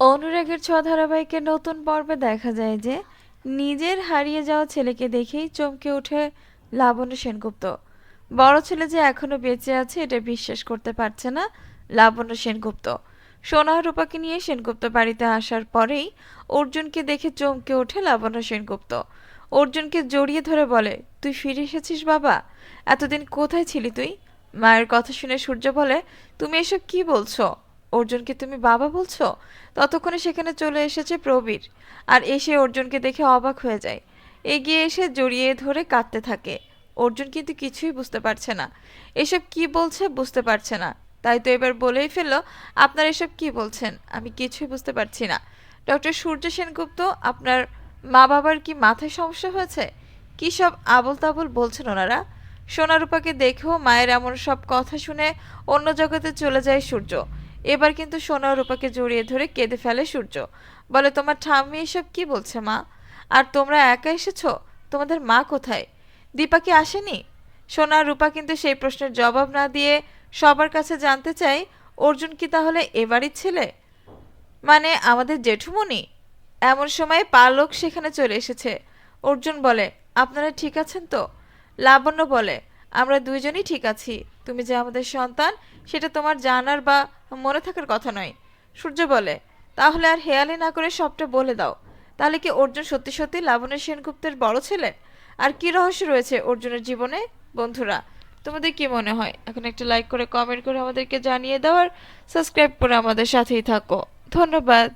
অনুরাগের ছোঁয়া ধারাবাহিকের নতুন পর্বে দেখা যায় যে নিজের হারিয়ে যাওয়া ছেলেকে দেখেই চমকে ওঠে লাবণ্য সেনগুপ্ত। বড় ছেলে যে এখনও বেঁচে আছে, এটা বিশ্বাস করতে পারছে না লাবণ্য সেনগুপ্ত। সোনা রূপাকে নিয়ে সেনগুপ্ত বাড়িতে আসার পরেই অর্জুনকে দেখে চমকে ওঠে লাবণ্য সেনগুপ্ত। অর্জুনকে জড়িয়ে ধরে বলে, তুই ফিরে এসেছিস বাবা? এতদিন কোথায় ছিলি তুই? মায়ের কথা শুনে সূর্য বলে, তুমি এসব কি বলছো? অর্জুনকে তুমি বাবা বলছো? ততক্ষণে সেখানে চলে এসেছে প্রবীর। আর এসে অর্জুনকে দেখে অবাক হয়ে যায়। এগিয়ে এসে জড়িয়ে ধরে কাঁদতে থাকে। অর্জুন কিন্তু কিছুই বুঝতে পারছে না। এসব কি বলছে বুঝতে পারছে না। তাই তো এবার বলেই ফেলল, আপনার এসব কি বলছেন? আমি কিছুই বুঝতে পারছি না। ডক্টর সূর্য সেনগুপ্ত, আপনার মা বাবার কি মাথায় সমস্যা হয়েছে? কি সব আবল তাবল বলছেন ওনারা? সোনারূপাকে দেখেও মায়ের এমন সব কথা শুনে অন্য জগতে চলে যায় সূর্য। এবার কিন্তু সোনা রূপাকে জড়িয়ে ধরে কেঁদে ফেলে সূর্য। বলে, তোমার ঠাম্মি এসব কি বলছে, মা? আর তোমরা একা এসেছ? তোমাদের মা কোথায়? দীপা কি আসেনি? সোনা রূপা কিন্তু সেই প্রশ্নের জবাব না দিয়ে সবার কাছে জানতে চাই, অর্জুন কি তাহলে এবারই ছেলে? মানে আমাদের জেঠুমনি এমন সময় পালক সেখানে চলে এসেছে। অর্জুন বলে, আপনারা ঠিক আছেন তো? লাবণ্য বলে, আমরা দুইজনই ঠিক আছি। তুমি যে আমাদের সন্তান, সেটা তোমার জানার বা মনে থাকার কথা নয়। সূর্য বলে, তাহলে আর হেয়ালি না করে সবটা বলে দাও। তাহলে কি অর্জুন সত্যি সত্যি লাবণ্য সেনগুপ্তের বড় ছেলে? আর কি রহস্য রয়েছে অর্জুনের জীবনে? বন্ধুরা, তোমাদের কি মনে হয়? এখন একটা লাইক করে কমেন্ট করে আমাদেরকে জানিয়ে দাও আর সাবস্ক্রাইব করে আমাদের সাথেই থাকো। ধন্যবাদ।